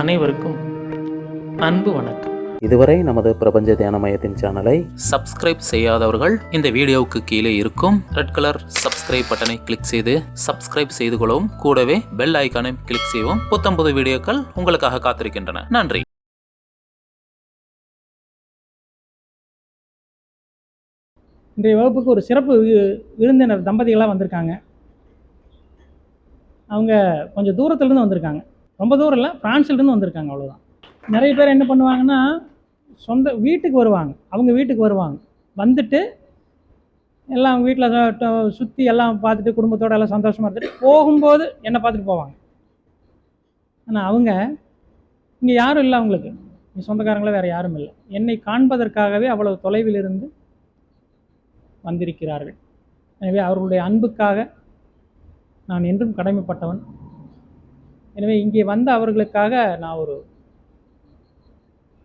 அனைவருக்கும் அன்பு வணக்கம். இதுவரை நமது பிரபஞ்ச தியான மையத்தின் சேனலை சப்ஸ்கிரைப் செய்யாதவர்கள் இந்த வீடியோவுக்கு கீழே இருக்கும் ரெட் கலர் சப்ஸ்கிரைப் பட்டனை கிளிக் செய்து சப்ஸ்கிரைப் செய்து கொள்ளவும். கூடவே பெல் ஐக்கானை கிளிக் செய்யவும். புத்தம்புது வீடியோக்கள் உங்களுக்காக காத்திருக்கின்றன. நன்றி. இன்றைய வகுப்புக்கு ஒரு சிறப்பு விருந்தினர் தம்பதிகளாக வந்திருக்காங்க. அவங்க கொஞ்சம் தூரத்துலேருந்து வந்திருக்காங்க. ரொம்ப தூரம் இல்லை ஃப்ரான்ஸ்லேருந்து வந்திருக்காங்க அவ்வளோதான் நிறைய பேர் என்ன பண்ணுவாங்கன்னா சொந்த வீட்டுக்கு வருவாங்க. அவங்க வீட்டுக்கு வருவாங்க. வந்துட்டு எல்லாம் அவங்க வீட்டில் சுற்றி எல்லாம் பார்த்துட்டு குடும்பத்தோடு எல்லாம் சந்தோஷமாக இருந்துட்டு போகும்போது என்னை பார்த்துட்டு போவாங்க. ஆனால் அவங்க இங்கே யாரும் இல்லை அவங்களுக்கு. இங்கே சொந்தக்காரங்களே வேறு யாரும் இல்லை. என்னை காண்பதற்காகவே அவ்வளவு தொலைவில் இருந்து வந்திருக்கிறார்கள். எனவே அவர்களுடைய அன்புக்காக நான் என்றும் கடமைப்பட்டவன். எனவே இங்கே வந்த அவர்களுக்காக நான் ஒரு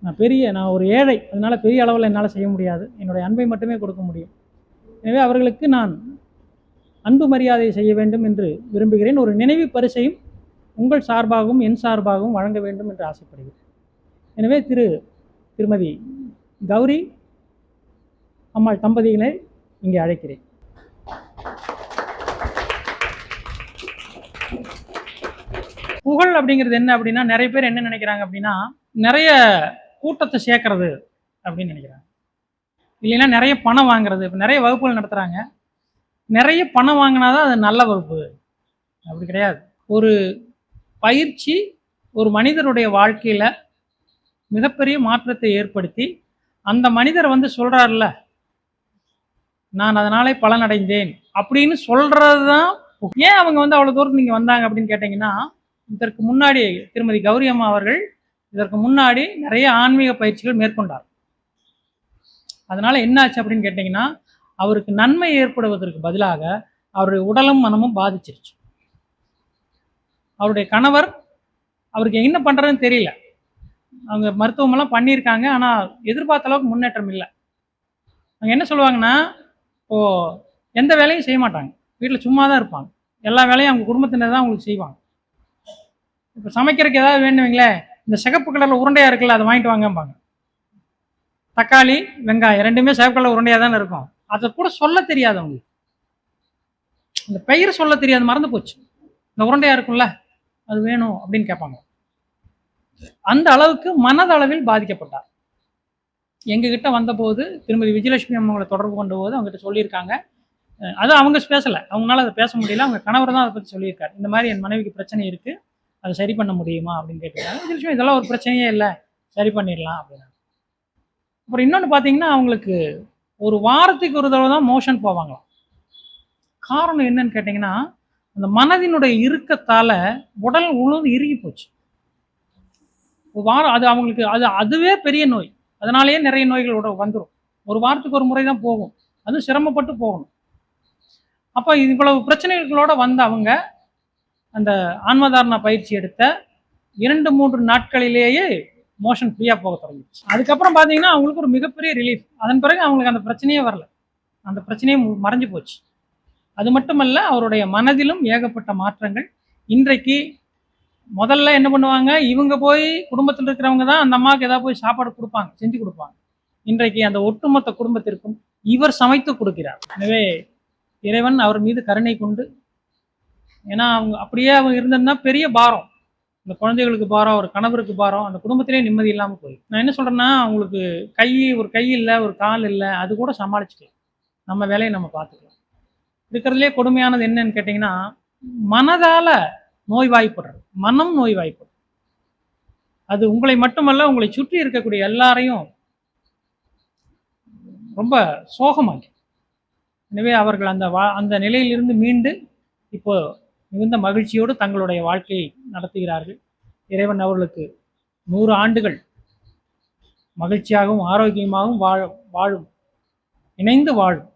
நான் பெரிய நான் ஒரு ஏழை. அதனால் பெரிய அளவில் என்னால் செய்ய முடியாது. என்னுடைய அன்பை மட்டுமே கொடுக்க முடியும். எனவே அவர்களுக்கு நான் அன்பு மரியாதை செய்ய வேண்டும் என்று விரும்புகிறேன். ஒரு நினைவு பரிசையும் உங்கள் சார்பாகவும் என் சார்பாகவும் வழங்க வேண்டும் என்று ஆசைப்படுகிறேன். எனவே திரு திருமதி கௌரி அம்மாள் தம்பதிகளை இங்கே அழைக்கிறேன். புகழ் அப்படிங்கிறது என்ன அப்படின்னா நிறைய பேர் என்ன நினைக்கிறாங்க அப்படின்னா நிறைய கூட்டத்தை சேர்க்கறது அப்படின்னு நினைக்கிறாங்க. இல்லைன்னா நிறைய பணம் வாங்குறது இப்போ நிறைய வகுப்புகள் நடத்துகிறாங்க நிறைய பணம் வாங்கினாதான் அது நல்ல வகுப்பு. அப்படி கிடையாது. ஒரு பயிற்சி ஒரு மனிதருடைய வாழ்க்கையில் மிகப்பெரிய மாற்றத்தை ஏற்படுத்தி அந்த மனிதர் வந்து சொல்கிறார்ல நான் அதனாலே பலனடைந்தேன் அப்படின்னு சொல்கிறது தான் ஏன் அவங்க வந்து அவ்வளோ தூரம் நீங்கள் வந்தாங்க அப்படின்னு கேட்டிங்கன்னா இதற்கு முன்னாடி திருமதி கௌரி அம்மா அவர்கள் இதற்கு முன்னாடி நிறைய ஆன்மீக பயிற்சிகள் மேற்கொண்டார். அதனால என்னாச்சு அப்படின்னு கேட்டிங்கன்னா அவருக்கு நன்மை ஏற்படுவதற்கு பதிலாக அவருடைய உடலும் மனமும் பாதிச்சிருச்சு. அவருடைய கணவர் அவருக்கு என்ன பண்ணுறதுன்னு தெரியல. அவங்க மருத்துவமெல்லாம் பண்ணியிருக்காங்க ஆனால் எதிர்பார்த்த அளவுக்கு முன்னேற்றம் இல்லை. அவங்க என்ன சொல்லுவாங்கன்னா இப்போது எந்த வேலையும் செய்ய மாட்டாங்க. வீட்டில் சும்மா தான் இருப்பாங்க. எல்லா வேலையும் அவங்க குடும்பத்தினர் தான் அவங்களுக்கு செய்வாங்க. இப்போ சமைக்கிறதுக்கு ஏதாவது வேணுவீங்களே இந்த சிகப்பு கலரில் உருண்டையாக இருக்குல்ல அதை வாங்கிட்டு வாங்கம்பாங்க. தக்காளி வெங்காயம் ரெண்டுமே சிகப்பு கலர் உருண்டையாக தானே இருக்கும். அதை கூட சொல்ல தெரியாது அவங்களுக்கு இந்த பெயர் சொல்ல தெரியாது மறந்து போச்சு. இந்த உருண்டையாக இருக்கும்ல அது வேணும் அப்படின்னு கேட்பாங்க. அந்த அளவுக்கு மனதளவில் பாதிக்கப்பட்டார். எங்ககிட்ட வந்தபோது திருமதி விஜயலட்சுமி அம்மாவோட தொடர்பு கொண்ட போது அவங்ககிட்ட சொல்லியிருக்காங்க. அது அவங்க பேசலை. அவங்களால அதை பேச முடியல. அவங்க கணவர் தான் அதை பற்றி சொல்லியிருக்காரு. இந்த மாதிரி என் மனைவிக்கு பிரச்சனை இருக்குது அதை சரி பண்ண முடியுமா அப்படின்னு கேட்டிருக்காங்க இதெல்லாம் ஒரு பிரச்சனையே இல்லை. சரி பண்ணிடலாம் அப்படின்னா அப்புறம் இன்னொன்று பார்த்தீங்கன்னா அவங்களுக்கு ஒரு வாரத்துக்கு ஒரு தடவை தான் மோஷன் போவாங்களாம். காரணம் என்னன்னு கேட்டிங்கன்னா அந்த மனதினுடைய இறுக்கத்தால் உடல் உழுந்து இறுகி போச்சு. ஒரு வாரம் அது அவங்களுக்கு அது அதுவே பெரிய நோய். அதனாலேயே நிறைய நோய்கள் உட வந்துடும் ஒரு வாரத்துக்கு ஒரு முறை தான் போகும். அதுவும் சிரமப்பட்டு போகணும். அப்போ இவ்வளவு பிரச்சனைகளோட வந்த அவங்க அந்த ஆன்மதாரண பயிற்சி எடுத்த இரண்டு மூன்று நாட்களிலேயே மோஷன் ஃப்ரீயாக போக தொடங்கிடுச்சு. அதுக்கப்புறம் பார்த்தீங்கன்னா அவங்களுக்கு ஒரு மிகப்பெரிய ரிலீஃப் அதன் பிறகு அவங்களுக்கு அந்த பிரச்சனையே வரல. அந்த பிரச்சனையே மு- மறைஞ்சு போச்சு. அது மட்டுமல்ல அவருடைய மனதிலும் ஏகப்பட்ட மாற்றங்கள். இன்றைக்கு முதல்ல என்ன பண்ணுவாங்க? இவங்க போய் குடும்பத்தில் இருக்கிறவங்க தான் அந்த அம்மாவுக்கு ஏதாவது போய் சாப்பாடு கொடுப்பாங்க செஞ்சு கொடுப்பாங்க. இன்றைக்கு அந்த ஒட்டுமொத்த குடும்பத்திற்கும் இவர் சமைத்து கொடுக்கிறார். எனவே இறைவன் அவர் மீது கருணை கொண்டு ஏன்னா அவங்க அப்படியே அவங்க இருந்ததுன்னா பெரிய பாரம். இந்த குழந்தைகளுக்கு பாரம் ஒரு கணவருக்கு பாரம் அந்த குடும்பத்திலே நிம்மதி இல்லாமல் போய் நான் என்ன சொல்கிறேன்னா அவங்களுக்கு கை ஒரு கை இல்லை ஒரு கால் இல்லை அது கூட சமாளிச்சுக்கலாம். நம்ம வேலையை நம்ம பார்த்துக்கலாம். இருக்கிறதுலே கொடுமையானது என்னன்னு கேட்டிங்கன்னா மனதால் நோய்வாய்ப்படுறது. மனம் நோய்வாய்ப்படும். அது உங்களை மட்டுமல்ல உங்களை சுற்றி இருக்கக்கூடிய எல்லாரையும் ரொம்ப சோகமாக்கி. எனவே அவர்கள் அந்த வா அந்த நிலையிலிருந்து மீண்டு இப்போ மிகுந்த மகிழ்ச்சியோடு தங்களுடைய வாழ்க்கையை நடத்துகிறார்கள். இறைவன் அவர்களுக்கு நூறு ஆண்டுகள் மகிழ்ச்சியாகவும் ஆரோக்கியமாகவும் வாழ வாழும் இணைந்து வாழும்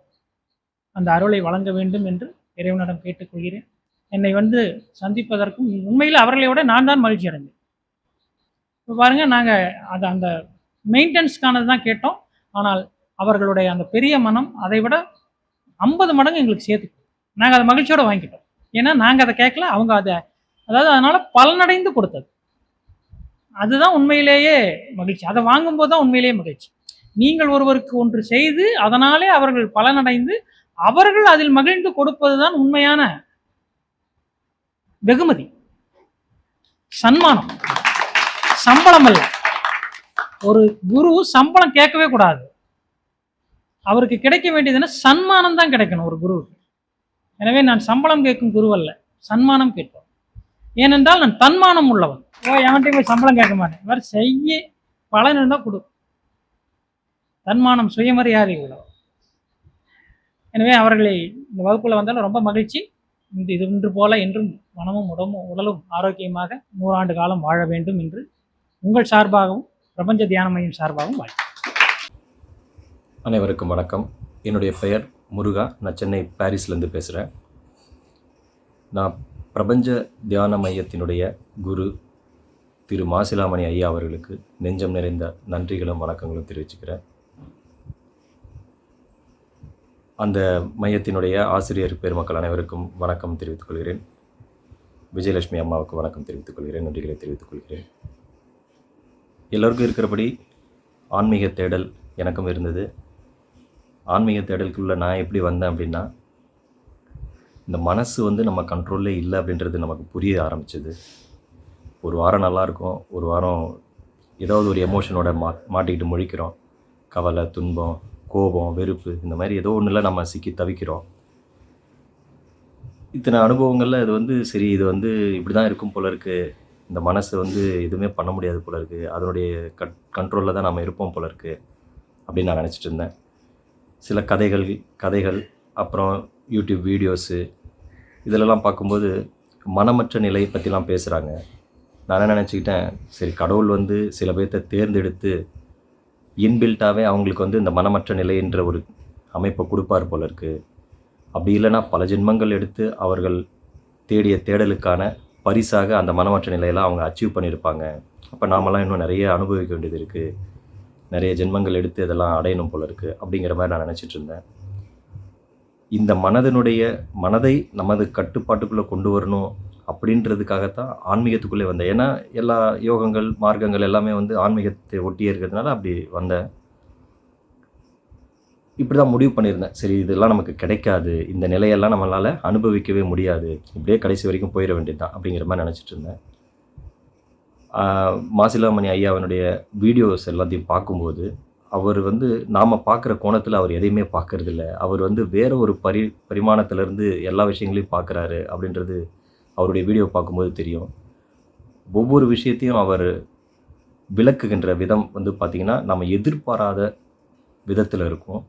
அந்த அருளை வழங்க வேண்டும் என்று இறைவனிடம் கேட்டுக்கொள்கிறேன். என்னை வந்து சந்திப்பதற்கும் உண்மையில் அவர்களை விட நான் தான் மகிழ்ச்சி அடைந்தேன். இப்போ பாருங்க நாங்கள் அது அந்த மெயின்டெனன்ஸ்க்கானது தான் கேட்டோம். ஆனால் அவர்களுடைய அந்த பெரிய மனம் அதை விட ஐம்பது மடங்கு எங்களுக்கு சேர்த்து நாங்கள் அதை மகிழ்ச்சியோட வாங்கிக்கிட்டோம். ஏன்னா நாங்கள் அதை கேட்கல அவங்க அதை அதாவது அதனால பலனடைந்து கொடுத்தது. அதுதான் உண்மையிலேயே மகிழ்ச்சி. அதை வாங்கும்போது தான் உண்மையிலேயே மகிழ்ச்சி. நீங்கள் ஒருவருக்கு ஒன்று செய்து அதனாலே அவர்கள் பலனடைந்து அவர்கள் அதில் மகிழ்ந்து கொடுப்பது தான் உண்மையான வெகுமதி. சன்மானம். சம்பளம் அல்ல. ஒரு குரு சம்பளம் கேட்கவே கூடாது. அவருக்கு கிடைக்க வேண்டியதுன்னா சன்மானம் தான் கிடைக்கணும் ஒரு குருவுக்கு. எனவே நான் சம்பளம் கேட்கும் குருவல்ல சன்மானம் கேட்போம் ஏனென்றால் நான் தன்மானம் உள்ளவன். ஓ எவன்கிட்ட போய் சம்பளம் கேட்க மாட்டேன். வேறு செய்ய பலன் இருந்தால் கொடு. தன்மானம் சுயமரியாதை உள்ளவன். எனவே அவர்களை இந்த வகுப்பில் வந்தாலும் ரொம்ப மகிழ்ச்சி. இந்த இது இன்று போல என்றும் மனமும் உடம்பும் உடலும் ஆரோக்கியமாக நூறாண்டு காலம் வாழ வேண்டும் என்று உங்கள் சார்பாகவும் பிரபஞ்ச தியான மையம் சார்பாகவும் வாழ்க்கை அனைவருக்கும் வணக்கம். என்னுடைய பெயர் முருகா நான் சென்னை பாரிஸ்லேருந்து பேசுகிறேன் நான் பிரபஞ்ச தியான மையத்தினுடைய குரு திரு மாசிலாமணி ஐயா அவர்களுக்கு நெஞ்சம் நிறைந்த நன்றிகளும் வணக்கங்களும் தெரிவிச்சுக்கிறேன். அந்த மையத்தினுடைய ஆசிரியர் பெருமக்கள் அனைவருக்கும் வணக்கம் தெரிவித்துக் கொள்கிறேன். விஜயலட்சுமி அம்மாவுக்கு வணக்கம் தெரிவித்துக் கொள்கிறேன் நன்றிகளை தெரிவித்துக் கொள்கிறேன். எல்லோருக்கும் இருக்கிறபடி ஆன்மீக தேடல் எனக்கும் இருந்தது. ஆன்மீக தேடலுக்குள்ளே நான் எப்படி வந்தேன் அப்படின்னா இந்த மனசு வந்து நம்ம கண்ட்ரோல்லே இல்லை அப்படின்றது நமக்கு புரிய ஆரம்பிச்சது. ஒரு வாரம் நல்லா இருக்கும். ஒரு வாரம் ஏதாவது ஒரு எமோஷனோட மா மாட்டிக்கிட்டு முழிக்கிறோம். கவலை துன்பம் கோபம் வெறுப்பு இந்த மாதிரி ஏதோ ஒன்றில் நம்ம சிக்கி தவிக்கிறோம். இத்தனை அனுபவங்களில் இது வந்து சரி இது வந்து இப்படி தான் இருக்கும் போல இருக்குது இந்த மனசு வந்து எதுவுமே பண்ண முடியாது போல இருக்குது அதனுடைய கட் கண்ட்ரோலில் தான் நம்ம இருப்போம் போல இருக்குது அப்படின்னு நான் நினச்சிட்டு இருந்தேன். சில கதைகள் கதைகள் அப்புறம் யூடியூப் வீடியோஸு இதிலெல்லாம் பார்க்கும்போது மனமற்ற நிலையை பற்றிலாம் பேசுகிறாங்க நான் என்ன நினச்சிக்கிட்டேன்? சரி கடவுள் வந்து சில பேர்த்த தேர்ந்தெடுத்து இன்பில்ட்டாகவே அவங்களுக்கு வந்து இந்த மனமற்ற நிலைன்ற ஒரு அமைப்பை கொடுப்பார் போல இருக்குது அப்படி இல்லைன்னா பல ஜென்மங்கள் எடுத்து அவர்கள் தேடிய தேடலுக்கான பரிசாக அந்த மனமற்ற நிலையெல்லாம் அவங்க அச்சீவ் பண்ணியிருப்பாங்க. அப்போ நாமெல்லாம் இன்னும் நிறைய அனுபவிக்க வேண்டியது இருக்குது நிறைய ஜென்மங்கள் எடுத்து இதெல்லாம் அடையணும் போல இருக்குது அப்படிங்கிற மாதிரி நான் நினச்சிட்டு இருந்தேன். இந்த மனதினுடைய மனதை நமது கட்டுப்பாட்டுக்குள்ளே கொண்டு வரணும் அப்படின்றதுக்காகத்தான் ஆன்மீகத்துக்குள்ளே வந்தேன். ஏன்னா எல்லா யோகங்கள் மார்க்கங்கள் எல்லாமே வந்து ஆன்மீகத்தை ஒட்டியே இருக்கிறதுனால அப்படி வந்தேன். இப்படி தான் முடிவு பண்ணியிருந்தேன். சரி இதெல்லாம் நமக்கு கிடைக்காது. இந்த நிலையெல்லாம் நம்மளால் அனுபவிக்கவே முடியாது. இப்படியே கடைசி வரைக்கும் போயிட வேண்டியது தான் அப்படிங்கிற மாதிரி நினச்சிட்டு இருந்தேன். மாசிலாமணி ஐயாவனுடைய வீடியோஸ் எல்லாத்தையும் பார்க்கும்போது அவர் வந்து நாம் பார்க்குற கோணத்தில் அவர் எதையுமே பார்க்கறதில்ல. அவர் வந்து வேற ஒரு பரி பரிமாணத்திலேருந்து எல்லா விஷயங்களையும் பார்க்குறாரு அப்படின்றது அவருடைய வீடியோ பார்க்கும்போது தெரியும். ஒவ்வொரு விஷயத்தையும் அவர் விளக்குகின்ற விதம் வந்து பார்த்திங்கன்னா நம்ம எதிர்பாராத விதத்தில் இருக்கும்.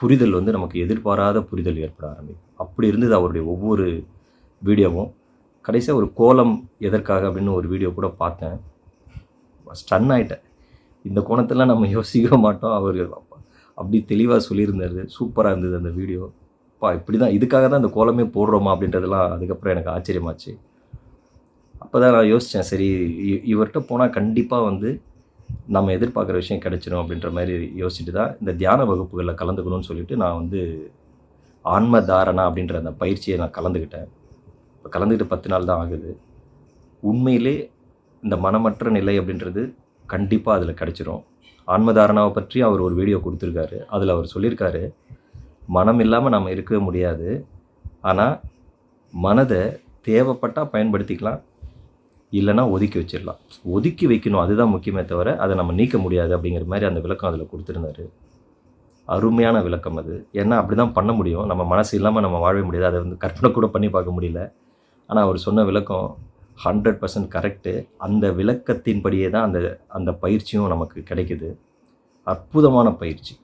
புரிதல் வந்து நமக்கு எதிர்பாராத புரிதல் ஏற்பட ஆரம்பிக்கும். அப்படி இருந்தது அவருடைய ஒவ்வொரு வீடியோவும். கடைசியாக ஒரு கோலம் எதற்காக அப்படின்னு ஒரு வீடியோ கூட பார்த்தேன். ஸ்டன் ஆகிட்டேன் இந்த கோணத்தில் நம்ம யோசிக்க மாட்டோம் அவர் அப்படி தெளிவாக சொல்லியிருந்தார். சூப்பராக இருந்தது அந்த வீடியோ பா இப்படி தான் இதுக்காக தான் இந்த கோலமே போடுறோமா அப்படின்றதெல்லாம் அதுக்கப்புறம் எனக்கு ஆச்சரியமாச்சு. அப்போ தான் நான் யோசித்தேன் சரி இ- இவர்கிட்ட போனால் கண்டிப்பாக வந்து நம்ம எதிர்பார்க்குற விஷயம் கிடைச்சிடும் அப்படின்ற மாதிரி யோசிச்சுட்டு தான் இந்த தியான வகுப்புகளில் கலந்துக்கணும்னு சொல்லிட்டு நான் வந்து ஆன்ம தாரணா அப்படின்ற அந்த பயிற்சியை நான் கலந்துக்கிட்டேன். இப்போ கலந்துக்கிட்டு பத்து நாள் தான் ஆகுது. உண்மையிலே இந்த மனமற்ற நிலை அப்படின்றது கண்டிப்பாக அதில் கிடைச்சிரும். ஆன்மதாரணாவை பற்றி அவர் ஒரு வீடியோ கொடுத்துருக்காரு. அதில் அவர் சொல்லியிருக்காரு மனம் இல்லாமல் நம்ம இருக்கவே முடியாது. ஆனால் மனதை தேவைப்பட்டால் பயன்படுத்திக்கலாம். இல்லைன்னா ஒதுக்கி வச்சிடலாம். ஒதுக்கி வைக்கணும் அதுதான் முக்கியமே தவிர அதை நம்ம நீக்க முடியாது அப்படிங்கிற மாதிரி அந்த விளக்கம் அதில் கொடுத்துருந்தாரு. அருமையான விளக்கம் அது. ஏன்னா அப்படி தான் பண்ண முடியும். நம்ம மனசு இல்லாமல் நம்ம வாழவே முடியாது. அதை வந்து கற்பனை கூட பண்ணி பார்க்க முடியல. ஆனால் அவர் சொன்ன விளக்கம் ஹண்ட்ரட் பர்சன்ட் கரெக்டு அந்த விளக்கத்தின்படியே தான் அந்த அந்த பயிற்சியும் நமக்கு கிடைக்குது. அற்புதமான பயிற்சி.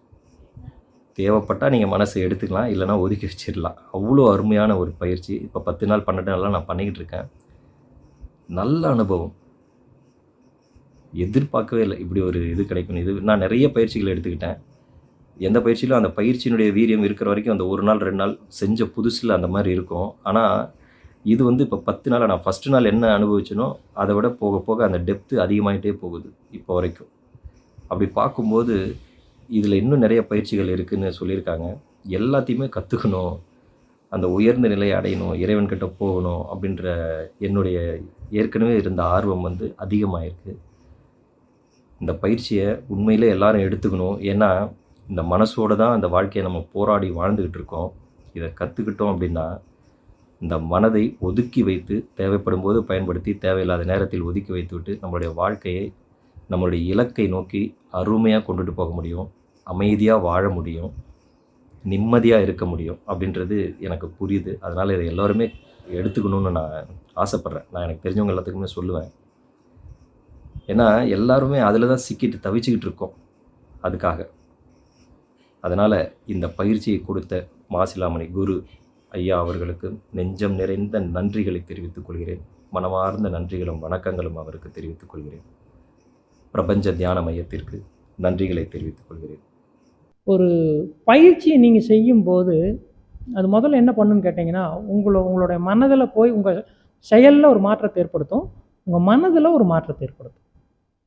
தேவைப்பட்டால் நீங்கள் மனசை எடுத்துக்கலாம் இல்லைன்னா ஒதுக்கி வச்சிடலாம். அவ்வளோ அருமையான ஒரு பயிற்சி. இப்போ பத்து நாள் பன்னெண்டு நாளாக நான் பண்ணிக்கிட்டு இருக்கேன். நல்ல அனுபவம். எதிர்பார்க்கவே இல்லை. இப்படி ஒரு இது கிடைக்கும் இது நான் நிறைய பயிற்சிகள் எடுத்துக்கிட்டேன். எந்த பயிற்சியிலும் அந்த பயிற்சியினுடைய வீரியம் இருக்கிற வரைக்கும் அந்த ஒரு நாள் ரெண்டு நாள் செஞ்ச புதுசில் அந்த மாதிரி இருக்கும். ஆனால் இது வந்து இப்போ பத்து நாள் நான் ஃபஸ்ட்டு நாள் என்ன அனுபவிச்சனோ அதை விட போக போக அந்த டெப்த்து அதிகமாகிட்டே போகுது இப்போ வரைக்கும். அப்படி பார்க்கும்போது இதில் இன்னும் நிறைய பயிற்சிகள் இருக்குதுன்னு சொல்லியிருக்காங்க. எல்லாத்தையுமே கற்றுக்கணும் அந்த உயர்ந்த நிலையை அடையணும் இறைவன்கிட்ட போகணும் அப்படின்ற என்னுடைய ஏற்கனவே இருந்த ஆர்வம் வந்து அதிகமாகிருக்கு இந்த பயிற்சியை உண்மையிலே எல்லாரும் எடுத்துக்கணும். ஏன்னா இந்த மனசோட தான் அந்த வாழ்க்கையை நம்ம போராடி வாழ்ந்துக்கிட்டு இருக்கோம். இதை கற்றுக்கிட்டோம் அப்படின்னா இந்த மனதை ஒதுக்கி வைத்து தேவைப்படும் போது பயன்படுத்தி தேவையில்லாத நேரத்தில் ஒதுக்கி வைத்துவிட்டு நம்மளுடைய வாழ்க்கையை நம்மளுடைய இலக்கை நோக்கி அருமையாக கொண்டுட்டு போக முடியும் அமைதியாக வாழ முடியும் நிம்மதியாக இருக்க முடியும் அப்படின்றது எனக்கு புரியுது. அதனால் இதை எல்லோருமே எடுத்துக்கணும்னு நான் ஆசைப்பட்றேன். நான் எனக்கு தெரிஞ்சவங்க எல்லாத்துக்குமே சொல்லுவேன். ஏன்னா எல்லாருமே அதில் தான் சிக்கிட்டு தவிச்சுக்கிட்டு இருக்கோம். அதுக்காக. அதனால் இந்த பயிற்சியை கொடுத்த மாசிலாமணி குரு ஐயா அவர்களுக்கு நெஞ்சம் நிறைந்த நன்றிகளை தெரிவித்துக் கொள்கிறேன். மனமார்ந்த நன்றிகளும் வணக்கங்களும் அவருக்கு தெரிவித்துக் கொள்கிறேன். பிரபஞ்ச தியான மையத்திற்கு நன்றிகளை தெரிவித்துக் கொள்கிறேன். ஒரு பயிற்சியை நீங்கள் செய்யும்போது அது முதல்ல என்ன பண்ணுன்னு கேட்டிங்கன்னா உங்களை உங்களுடைய மனதில் போய் உங்கள் செயலில் ஒரு மாற்றத்தை ஏற்படுத்தும். உங்கள் மனதில் ஒரு மாற்றத்தை ஏற்படுத்தும்.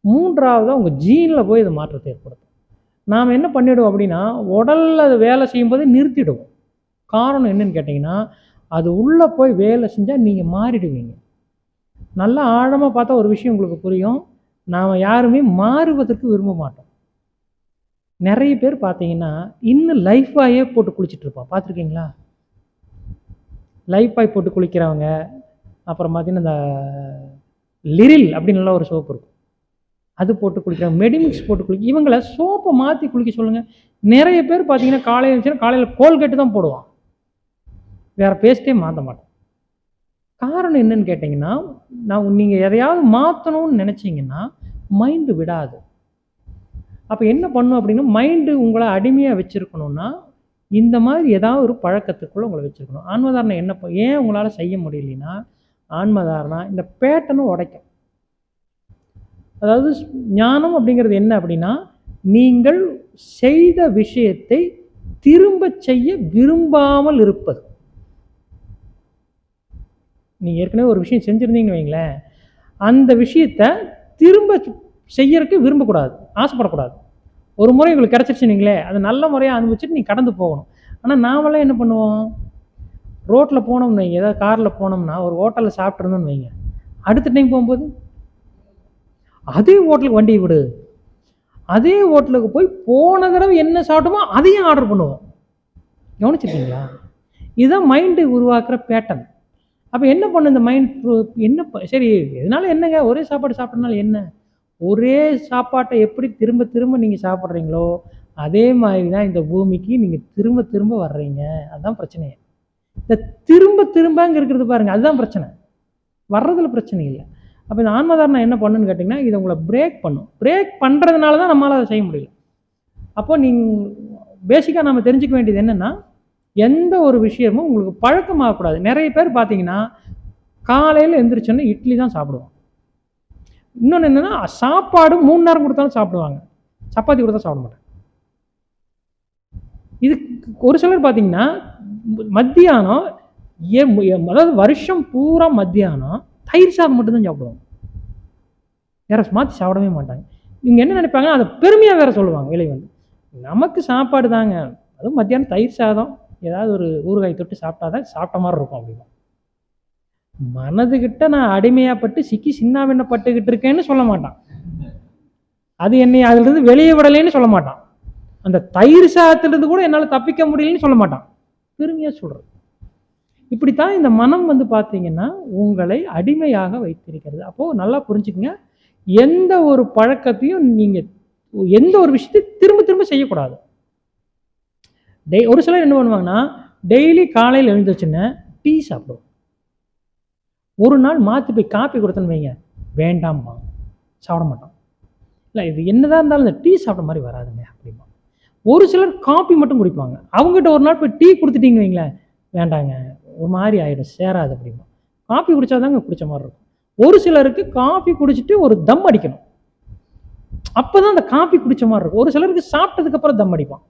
மூன்றாவதாக உங்கள் ஜீனில் போய் இது மாற்றத்தை ஏற்படுத்தும். நாம் என்ன பண்ணிவிடுவோம் அப்படின்னா உடலில் அது வேலை செய்யும்போது நிறுத்திடுவோம். காரணம் என்னன்னு கேட்டிங்கன்னா அது உள்ளே போய் வேலை செஞ்சால் நீங்கள் மாறிடுவீங்க. நல்லா ஆழமாக பார்த்தா ஒரு விஷயம் உங்களுக்கு புரியும். நாம் யாருமே மாறுவதற்கு விரும்ப மாட்டோம். நிறைய பேர் பார்த்தீங்கன்னா இன்னும் லைஃப் பாயே போட்டு குளிச்சுட்டு இருப்போம் பார்த்துருக்கீங்களா? லைஃப் பாய் போட்டு குளிக்கிறவங்க அப்புறம் பார்த்தீங்கன்னா இந்த லிரில் அப்படின்னு ஒரு சோப்பு இருக்கும். அது போட்டு குளிக்கிறாங்க மெடிமிக்ஸ் போட்டு குளிக்க இவங்களை சோப்பை மாற்றி குளிக்க சொல்லுங்கள் நிறைய பேர் பார்த்தீங்கன்னா காலையில் இருந்துச்சுன்னா காலையில் கோல்கேட்டு தான் போடுவான். வேறு பேஸ்ட்டே மாற்ற மாட்டோம் காரணம் என்னன்னு கேட்டிங்கன்னா நான் நீங்கள் எதையாவது மாற்றணும்னு நினச்சிங்கன்னா மைண்டு விடாது. அப்போ என்ன பண்ணும் அப்படின்னா மைண்டு உங்களை அடிமையாக வச்சுருக்கணும்னா இந்த மாதிரி ஏதாவது ஒரு பழக்கத்துக்குள்ளே உங்களை வச்சுருக்கணும். ஆன்மதாரணை என்ன ஏன் உங்களால் செய்ய முடியலன்னா ஆன்மதாரணா இந்த பேட்டனும் உடைக்கும். அதாவது ஸ்- ஞானம் அப்படிங்கிறது என்ன அப்படின்னா நீங்கள் செய்த விஷயத்தை திரும்ப செய்ய விரும்பாமல் இருப்பது. நீங்கள் ஏற்கனவே ஒரு விஷயம் செஞ்சுருந்தீங்கன்னு வைங்களேன் அந்த விஷயத்தை திரும்ப செய்யறதுக்கு விரும்பக்கூடாது ஆசைப்படக்கூடாது. ஒரு முறை உங்களுக்கு கிடச்சிருச்சு நீங்களே நல்ல முறையாக அனுபவிச்சுட்டு நீ கடந்து போகணும். ஆனால் நாமெல்லாம் என்ன பண்ணுவோம்? ரோட்டில் போனோம்னு வைங்க ஏதாவது காரில் போனோம்னா ஒரு ஹோட்டலில் சாப்பிட்ருந்தோம்னு வைங்க. அடுத்த டைம் போகும்போது அதே ஹோட்டலுக்கு வண்டியை விடு. அதே ஹோட்டலுக்கு போய் போன தடவை என்ன சாப்பிட்டோமோ அதையும் ஆர்டர் பண்ணுவோம். கவனிச்சிருக்கீங்களா? இதுதான் மைண்டு உருவாக்குற பேட்டர்ன் அப்போ என்ன பண்ணும் இந்த மைண்ட் என்ன ப- சரி எதனால என்னங்க? ஒரே சாப்பாடு சாப்பிட்றதுனால என்ன? ஒரே சாப்பாட்டை எப்படி திரும்ப திரும்ப நீங்கள் சாப்பிட்றீங்களோ அதே மாதிரி தான் இந்த பூமிக்கு நீங்கள் திரும்ப திரும்ப வர்றீங்க. அதுதான் பிரச்சனையே. இந்த திரும்ப திரும்பங்க இருக்கிறது பாருங்க அதுதான் பிரச்சனை. வர்றதுல பிரச்சனை இல்லை. அப்போ இந்த ஆன்மதாரணம் என்ன பண்ணுன்னு கேட்டிங்கன்னா இதை உங்களை பிரேக் பண்ணும். பிரேக் பண்ணுறதுனால தான் நம்மளால் அதை செய்ய முடியல. அப்போது நீங்கள் பேசிக்காக நம்ம தெரிஞ்சுக்க வேண்டியது என்னென்னா எந்த ஒரு விஷயமும் உங்களுக்கு பழக்கமாகக்கூடாது. நிறைய பேர் பார்த்தீங்கன்னா காலையில் எந்திரிச்சோன்னே இட்லி தான் சாப்பிடுவோம் இன்னொன்று என்னென்னா சாப்பாடு மூணு நேரம் கொடுத்தாலும் சாப்பிடுவாங்க. சப்பாத்தி கொடுத்தா சாப்பிட மாட்டாங்க. இது ஒரு சிலர் பார்த்தீங்கன்னா மத்தியானம் ஏ- அதாவது வருஷம் பூரா மத்தியானம் தயிர் சாதம் மட்டும்தான் சாப்பிடுவாங்க. வேற மாற்றி சாப்பிடவே மாட்டாங்க. இவங்க என்ன நினைப்பாங்கன்னா அதை பெருமையாக வேற சொல்லுவாங்க விலை வந்து. நமக்கு சாப்பாடு தாங்க. அதுவும் மத்தியானம் தயிர் சாதம். ஏதாவது ஒரு ஊறுகாய் தொட்டு சாப்பிட்டா தான் சாப்பிட்ட மாதிரி இருக்கும் அப்படின்னா மனதுகிட்ட நான் அடிமையாப்பட்டு சிக்கி சின்னாவின்னப்பட்டுக்கிட்டு இருக்கேன்னு சொல்ல மாட்டான். அது என்னை அதிலிருந்து வெளியே விடலைன்னு சொல்ல மாட்டான். அந்த தயிர் சாதத்திலிருந்து கூட என்னால் தப்பிக்க முடியலன்னு சொல்ல மாட்டான். பெருமையாக சொல்கிறது இப்படித்தான் இந்த மனம் வந்து பார்த்தீங்கன்னா உங்களை அடிமையாக வைத்திருக்கிறது. அப்போது நல்லா புரிஞ்சுக்கங்க. எந்த ஒரு பழக்கத்தையும் நீங்கள் எந்த ஒரு விஷயத்தையும் திரும்ப திரும்ப செய்யக்கூடாது. டெய் ஒரு சிலர் என்ன பண்ணுவாங்கன்னா டெய்லி காலையில் எழுந்துச்சுன்னு டீ சாப்பிடுவோம் ஒரு நாள் மாற்றி போய் காப்பி கொடுத்தேன்னு வைங்க. வேண்டாம்மா. சாப்பிட மாட்டோம். இல்லை இது என்னதான் இருந்தாலும் இந்த டீ சாப்பிட்ற மாதிரி வராதுங்க அப்படிமா ஒரு சிலர் காப்பி மட்டும் குடிப்பாங்க. அவங்ககிட்ட ஒரு நாள் போய் டீ கொடுத்துட்டீங்கன்னு வைங்களேன் வேண்டாங்க ஒரு மாதிரி ஆகிடும் சேராது அப்படிமா காப்பி குடித்தாதாங்க குடிச்ச மாதிரி இருக்கும். ஒரு சிலருக்கு காஃபி குடிச்சிட்டு ஒரு தம் அடிக்கணும். அப்போ தான் அந்த காப்பி குடிச்ச மாதிரி இருக்கும். ஒரு சிலருக்கு சாப்பிட்டதுக்கப்புறம் தம் அடிப்பான்.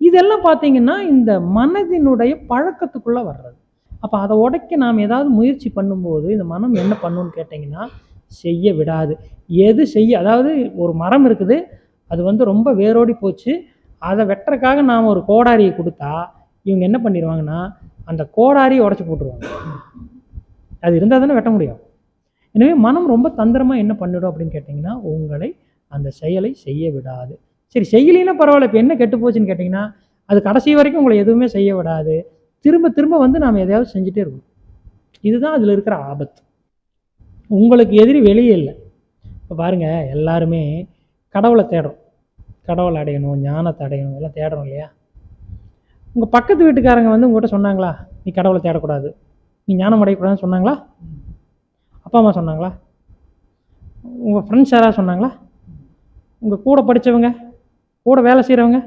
இதெல்லாம் பார்த்தீங்கன்னா இந்த மனதினுடைய பழக்கத்துக்குள்ளே வர்றது. அப்போ அதை உடைக்க நாம் ஏதாவது முயற்சி பண்ணும்போது இந்த மனம் என்ன பண்ணுன்னு கேட்டிங்கன்னா செய்ய விடாது. எது செய்ய அதாவது ஒரு மரம் இருக்குது அது வந்து ரொம்ப வேரோடி போச்சு அதை வெட்டுறக்காக நாம் ஒரு கோடாரியை கொடுத்தா இவங்க என்ன பண்ணிடுவாங்கன்னா அந்த கோடாரியை உடச்சி போட்டுருவாங்க. அது இருந்தால் தானே வெட்ட முடியும். எனவே மனம் ரொம்ப தந்திரமாக என்ன பண்ணிடும் அப்படின்னு கேட்டிங்கன்னா உங்களை அந்த செயலை செய்ய விடாது. சரி செய்யலைன்னா பரவாயில்ல இப்போ என்ன கெட்டு போச்சுன்னு கேட்டிங்கன்னா அது கடைசி வரைக்கும் உங்களை எதுவுமே செய்ய விடாது. திரும்ப திரும்ப வந்து நாம் எதையாவது செஞ்சுட்டே இருக்கணும். இதுதான் அதில் இருக்கிற ஆபத்து. உங்களுக்கு எதிரி வெளியே இல்லை. இப்போ பாருங்கள் எல்லாருமே கடவுளை தேடுறோம். கடவுளை அடையணும் ஞானத்தை அடையணும் எல்லாம் தேடுறோம் இல்லையா? உங்கள் பக்கத்து வீட்டுக்காரங்க வந்து உங்கள்கிட்ட சொன்னாங்களா நீ கடவுளை தேடக்கூடாது. நீ ஞானம் அடையக்கூடாதுன்னு சொன்னாங்களா? அப்பா அம்மா சொன்னாங்களா? உங்கள் ஃப்ரெண்ட்ஸ் யாராவது சொன்னாங்களா? உங்கள் கூட படித்தவங்க கூட வேலை செய்கிறவங்க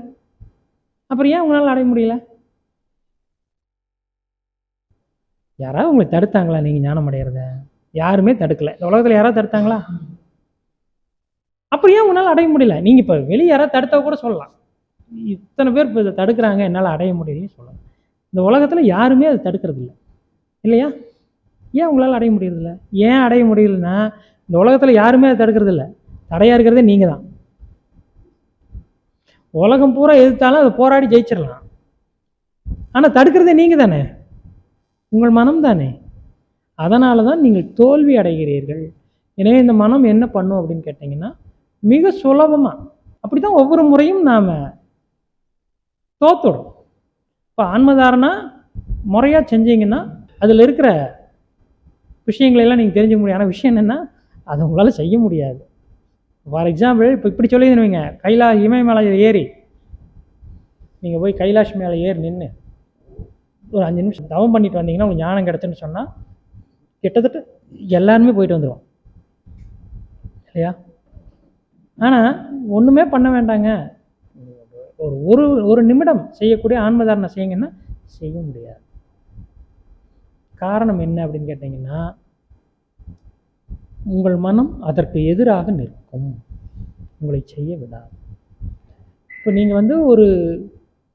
அப்புறம் ஏன் உங்களால் அடைய முடியல? யாராவது உங்களை தடுத்தாங்களா நீங்கள் ஞானம் அடையிறத? யாருமே தடுக்கல. இந்த உலகத்தில் யாராவது தடுத்தாங்களா? அப்புறம் ஏன் உங்களால் அடைய முடியல? நீங்கள் இப்போ வெளியே யாராவது தடுத்தா கூட சொல்லலாம். இத்தனை பேர் இப்போ இதை தடுக்கிறாங்க என்னால் அடைய முடியலன்னு சொல்லலாம். இந்த உலகத்தில் யாருமே அதை தடுக்கிறது இல்லை இல்லையா? ஏன் உங்களால் அடைய முடியறதில்ல? ஏன் அடைய முடியலன்னா இந்த உலகத்தில் யாருமே அதை தடுக்கிறது இல்லை தடையாக இருக்கிறதே நீங்கள் தான் உலகம் பூரா எதிர்த்தாலும் அதை போராடி ஜெயிச்சிடலாம். ஆனால் தடுக்கிறதே நீங்கள் தானே? உங்கள் மனம் தானே? அதனால தான் நீங்கள் தோல்வி அடைகிறீர்கள். எனவே இந்த மனம் என்ன பண்ணும் அப்படின்னு கேட்டிங்கன்னா மிக சுலபமாக அப்படி தான் ஒவ்வொரு முறையும் நாம் தோத்துடும். இப்போ ஆன்மதாரனா முறையாக செஞ்சீங்கன்னா அதில் இருக்கிற விஷயங்களெல்லாம் நீங்கள் தெரிஞ்சுக்க முடியும். ஆனால் விஷயம் என்னென்னா அதை உங்களால் செய்ய முடியாது. ஃபார் எக்ஸாம்பிள் இப்போ இப்படி சொல்லிடுவீங்க கைலா இமயமலையில் ஏறி. நீங்கள் போய் கைலாஷ் மேலே ஏறி நின்று ஒரு அஞ்சு நிமிஷம் தவம் பண்ணிட்டு வந்தீங்கன்னா உங்களுக்கு ஞானம் கிடச்சுன்னு சொன்னால் கிட்டத்தட்ட எல்லாருமே போயிட்டு வந்துடுவோம் இல்லையா? ஆனால் ஒன்றுமே பண்ண வேண்டாங்க. ஒரு ஒரு ஒரு நிமிடம் செய்யக்கூடிய ஆன்மதாரணை செய்யுங்கன்னா செய்ய முடியாது. காரணம் என்ன அப்படின்னு கேட்டிங்கன்னா உங்கள் மனம் அதற்கு எதிராக நிற்கும். உங்களை செய்ய விடாது. இப்போ நீங்கள் வந்து ஒரு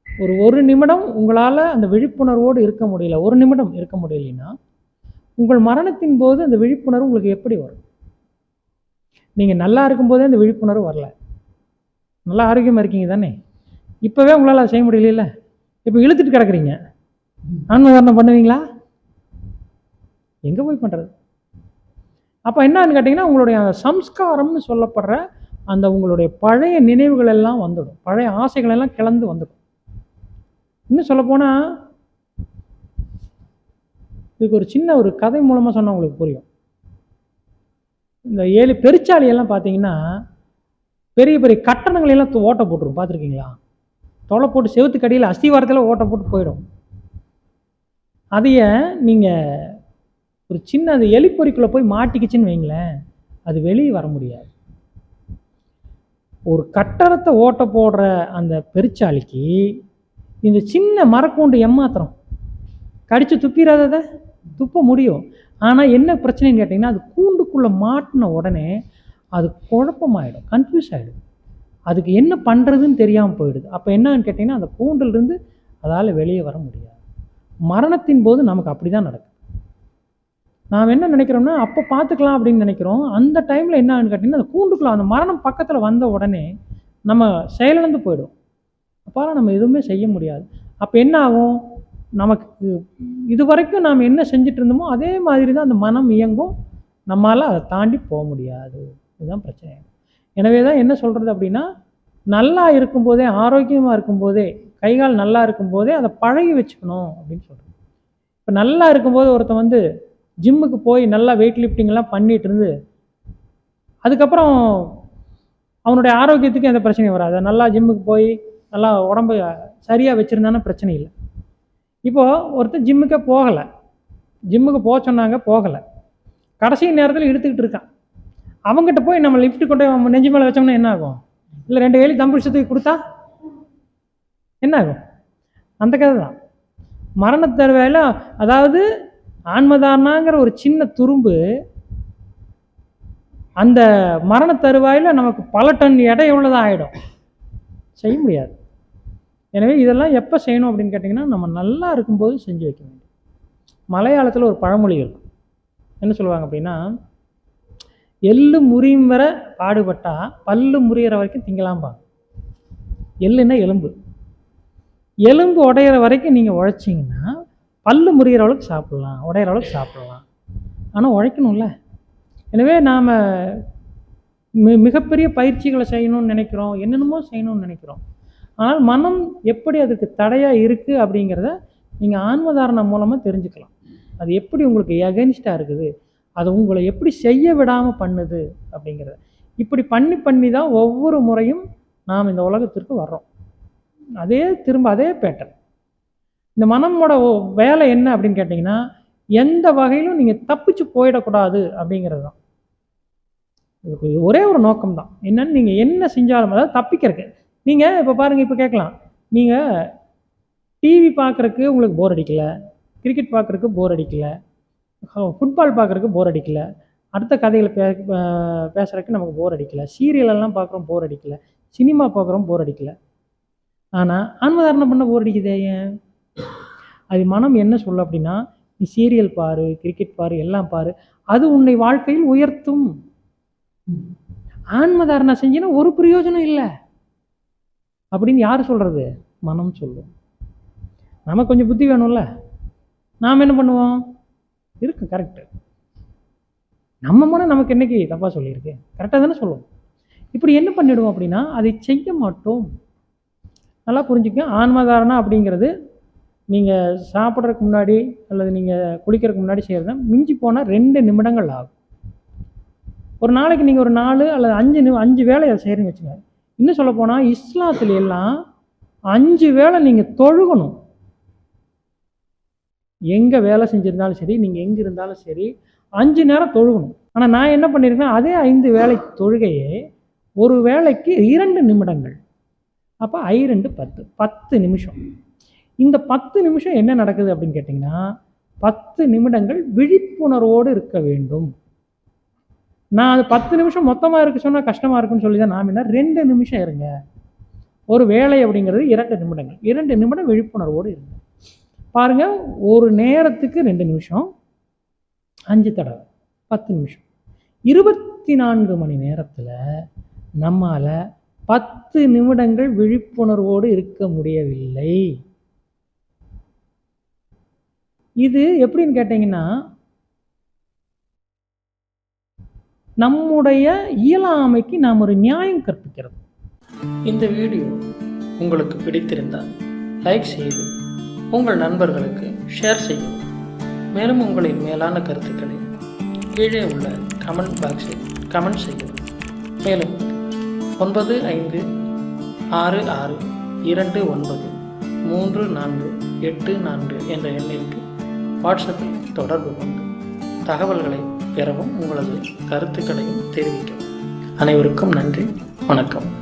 ஒரு ஒரு நிமிடம் உங்களால் அந்த விழிப்புணர்வோடு இருக்க முடியல ஒரு நிமிடம் இருக்க முடியலைன்னா உங்கள் மரணத்தின் போது அந்த விழிப்புணர்வு உங்களுக்கு எப்படி வரும்? நீங்கள் நல்லா இருக்கும்போதே அந்த விழிப்புணர்வு வரல. நல்லா ஆரோக்கியமாக இருக்கீங்க தானே? இப்போவே உங்களால் செய்ய முடியல இப்போ இழுத்துட்டு கிடக்குறீங்க. ஆன்மதாரணம் பண்ணுவீங்களா? எங்கே போய் பண்ணுறது அப்போ என்னன்னு கேட்டிங்கன்னா உங்களுடைய சம்ஸ்காரம்னு சொல்லப்படுற அந்த உங்களுடைய பழைய நினைவுகள் எல்லாம் வந்துடும். பழைய ஆசைகள் எல்லாம் கிளந்து வந்துடும். இன்னும் சொல்லப்போனால் இதுக்கு ஒரு சின்ன ஒரு கதை மூலமாக சொன்னால் உங்களுக்கு புரியும். இந்த ஏழு பெருச்சாலியெல்லாம் பார்த்தீங்கன்னா பெரிய பெரிய கட்டணங்களை எல்லாம் ஓட்டை போட்டுரும். பார்த்துருக்கீங்களா தொலை போட்டு செவுத்துக்கடியில் அஸ்திவாரத்தில் ஓட்டை போட்டு போயிடும். அதைய நீங்கள் ஒரு சின்ன அந்த எலிப்பொறிக்குள்ளே போய் மாட்டிக்கிச்சுன்னு வைங்களேன் அது வெளியே வர முடியாது. ஒரு கட்டடத்தை ஓட்ட போடுற அந்த பெருச்சாளிக்கு இந்த சின்ன மரக்கூண்டு எம்மாத்திரம் கடித்து துப்பிடாததை துப்ப முடியும். ஆனால் என்ன பிரச்சனைன்னு கேட்டிங்கன்னா அது கூண்டுக்குள்ளே மாட்டின உடனே அது குழப்பமாயிடும் கன்ஃபியூஸ் ஆகிடும் அதுக்கு என்ன பண்ணுறதுன்னு தெரியாமல் போயிடுது. அப்போ என்னன்னு கேட்டிங்கன்னா அந்த கூண்டிலிருந்து அதால் வெளியே வர முடியாது. மரணத்தின் போது நமக்கு அப்படி தான் நடக்கும் நாம் என்ன நினைக்கிறோம்னா அப்போ பார்த்துக்கலாம் அப்படின்னு நினைக்கிறோம். அந்த டைமில் என்ன என்னன்னு கேட்டிங்கன்னா அந்த கூண்டுக்குள்ள அந்த மரணம் பக்கத்தில் வந்த உடனே நம்ம செயலிழந்து போயிடும் அப்போ நம்ம எதுவுமே செய்ய முடியாது. அப்போ என்ன ஆகும்? நமக்கு இது வரைக்கும் நாம் என்ன செஞ்சுட்டு இருந்தோமோ அதே மாதிரி தான் அந்த மனம் இயங்கும். நம்மளால் அதை தாண்டி போக முடியாது. இதுதான் பிரச்சனை. எனவே தான் என்ன சொல்கிறது அப்படின்னா நல்லா இருக்கும்போதே ஆரோக்கியமாக இருக்கும்போதே கை கால் நல்லா இருக்கும்போதே அதை பழகி வச்சுக்கணும் அப்படின்னு சொல்கிறோம் இப்போ நல்லா இருக்கும்போது ஒருத்தன் வந்து ஜிம்முக்கு போய் நல்லா வெயிட் லிஃப்டிங்லாம் பண்ணிகிட்டு இருந்து அதுக்கப்புறம் அவனுடைய ஆரோக்கியத்துக்கு எந்த பிரச்சனையும் வராது. நல்லா ஜிம்முக்கு போய் நல்லா உடம்பு சரியாக வச்சுருந்தானே பிரச்சனை இல்லை. இப்போது ஒருத்தர் ஜிம்முக்கே போகலை. ஜிம்முக்கு போக சொன்னாங்க போகலை. கடைசி நேரத்தில் இழுத்துக்கிட்டு இருக்கான். அவங்ககிட்ட போய் நம்ம லிஃப்ட் கொண்டு நம்ம நெஞ்சு மேலே வச்சோம்னா என்ன ஆகும்? இல்லை ரெண்டு வேலி தம்பிஷத்துக்கு கொடுத்தா என்ன ஆகும்? அந்த கதை தான். மரணத்தருவாயில் அதாவது ஆன்மதானாங்கிற ஒரு சின்ன துரும்பு அந்த மரண தருவாயில் நமக்கு பல டன் எடை உள்ளதாக ஆகிடும் செய்ய முடியாது. எனவே இதெல்லாம் எப்போ செய்யணும் அப்படின்னு கேட்டிங்கன்னா நம்ம நல்லா இருக்கும்போது செஞ்சு வைக்க வேண்டும். மலையாளத்தில் ஒரு பழமொழி இருக்கும். என்ன சொல்லுவாங்க அப்படின்னா எள்ளு முறியும் வர பாடுபட்டால் பல்லு முறியிற வரைக்கும் திங்கலாம்பாங்க. எள்ளுன்னா எலும்பு. எலும்பு உடையிற வரைக்கும் நீங்கள் உழைச்சிங்கன்னா பல்லு முறிகிற அளவுக்கு சாப்பிட்லாம் உடையிற அளவுக்கு சாப்பிட்லாம். ஆனால் உழைக்கணும்ல. எனவே நாம் மி மிகப்பெரிய பயிற்சிகளை செய்யணும்னு நினைக்கிறோம் என்னென்னமோ செய்யணும்னு நினைக்கிறோம். ஆனால் மனம் எப்படி அதுக்கு தடையாக இருக்குது அப்படிங்கிறத நீங்கள் ஆன்மதாரணம் மூலமாக தெரிஞ்சுக்கலாம். அது எப்படி உங்களுக்கு எகனிஸ்டாக இருக்குது அது உங்களை எப்படி செய்ய விடாமல் பண்ணுது அப்படிங்கிறத. இப்படி பண்ணி பண்ணி தான் ஒவ்வொரு முறையும் நாம் இந்த உலகத்திற்கு வர்றோம். அதே திரும்ப அதே பேட்டர்ன் இந்த மனமோட வேலை என்ன அப்படின்னு கேட்டிங்கன்னா எந்த வகையிலும் நீங்கள் தப்பிச்சு போயிடக்கூடாது அப்படிங்கிறது தான். இதுக்கு ஒரே ஒரு நோக்கம் தான். என்னன்னு நீங்கள் என்ன செஞ்சாலும் அதாவது தப்பிக்கிறதுக்கு. நீங்கள் இப்போ பாருங்கள் இப்போ கேட்கலாம். நீங்கள் டிவி பார்க்குறக்கு உங்களுக்கு போர் அடிக்கலை. கிரிக்கெட் பார்க்குறக்கு போர் அடிக்கலை. ஃபுட்பால் பார்க்குறக்கு போர் அடிக்கலை. அடுத்த கதைகளை பே பேசுகிறக்கு நமக்கு போர் அடிக்கலை. சீரியலெல்லாம் பார்க்குறோம் போர் அடிக்கலை. சினிமா பார்க்குறோம் போர் அடிக்கலை. ஆனால் ஆன்மதாரணம் பண்ண போர் அடிக்குதே ஏன்? அது மனம் என்ன சொல்ல அப்படின்னா நீ சீரியல் பாரு கிரிக்கெட் பாரு எல்லாம் பாரு. அது உன்னை வாழ்க்கையில் உயர்த்தும். ஆன்மதாரணம் செஞ்சினா ஒரு பிரயோஜனம் இல்லை. அப்படின்னு யார் சொல்கிறது மனம் சொல்லும். நமக்கு கொஞ்சம் புத்தி வேணும்ல. நாம் என்ன பண்ணுவோம்? இருக்கு கரெக்டு நம்ம மனம் நமக்கு என்னைக்கு தப்பாக சொல்லியிருக்கு? கரெக்டாக தானே சொல்லுவோம். இப்படி என்ன பண்ணிவிடுவோம் அப்படின்னா அதை செய்ய மாட்டோம். நல்லா புரிஞ்சுக்க ஆன்மதாரணா அப்படிங்கிறது நீங்கள் சாப்பிட்றதுக்கு முன்னாடி அல்லது நீங்கள் குளிக்கிறதுக்கு முன்னாடி செய்கிறது மிஞ்சி போனால் ரெண்டு நிமிடங்கள் ஆகும். ஒரு நாளைக்கு நீங்கள் ஒரு நாலு அல்லது அஞ்சு நிமி அஞ்சு வேலை அதை வச்சுக்கோங்க. இன்னும் சொல்லப்போனால் இஸ்லாத்துல எல்லாம் அஞ்சு வேலை நீங்கள் தொழுகணும். எங்கே வேலை செஞ்சிருந்தாலும் சரி நீங்கள் எங்கே இருந்தாலும் சரி அஞ்சு நேரம் தொழுகணும். ஆனால் நான் என்ன பண்ணியிருக்கேன் அதே ஐந்து வேலை தொழுகையே ஒரு வேளைக்கு இரண்டு நிமிடங்கள். அப்போ ஐ ரெண்டு பத்து பத்து நிமிஷம். இந்த பத்து நிமிஷம் என்ன நடக்குது அப்படின்னு கேட்டிங்கன்னா பத்து நிமிடங்கள் விழிப்புணர்வோடு இருக்க வேண்டும். நான் அது பத்து நிமிஷம் மொத்தமாக இருக்க சொன்னால் கஷ்டமாக இருக்குன்னு சொல்லி தான் நான் என்ன ரெண்டு நிமிஷம் இருங்க. ஒரு வேலை அப்படிங்கிறது இரண்டு நிமிடங்கள். இரண்டு நிமிடம் விழிப்புணர்வோடு இருங்க. பாருங்கள் ஒரு நேரத்துக்கு ரெண்டு நிமிஷம். அஞ்சு தடவை. பத்து நிமிஷம். இருபத்தி நான்கு மணி நேரத்தில் நம்மால் பத்து நிமிடங்கள் விழிப்புணர்வோடு இருக்க முடியவில்லை. இது எப்படின்னு கேட்டிங்கன்னா நம்முடைய இயலாமைக்கு நாம் ஒரு நியாயம் கற்பிக்கிறது. இந்த வீடியோ உங்களுக்கு பிடித்திருந்தால் லைக் செய்து உங்கள் நண்பர்களுக்கு ஷேர் செய்யவும். மேலும் உங்களின் மேலான கருத்துக்களை கீழே உள்ள கமெண்ட் பாக்ஸில் கமெண்ட் செய்யவும். மேலும் ஒன்பது ஐந்து ஆறு ஆறு இரண்டு ஒன்பது மூன்று நான்கு எட்டு நான்கு என்ற எண்ணிற்கு வாட்ஸ்அப்பில் தொடர்பு கொண்டு தகவல்களை பெறவும் உங்களது கருத்துக்களையும் தெரிவிக்கவும். அனைவருக்கும் நன்றி வணக்கம்.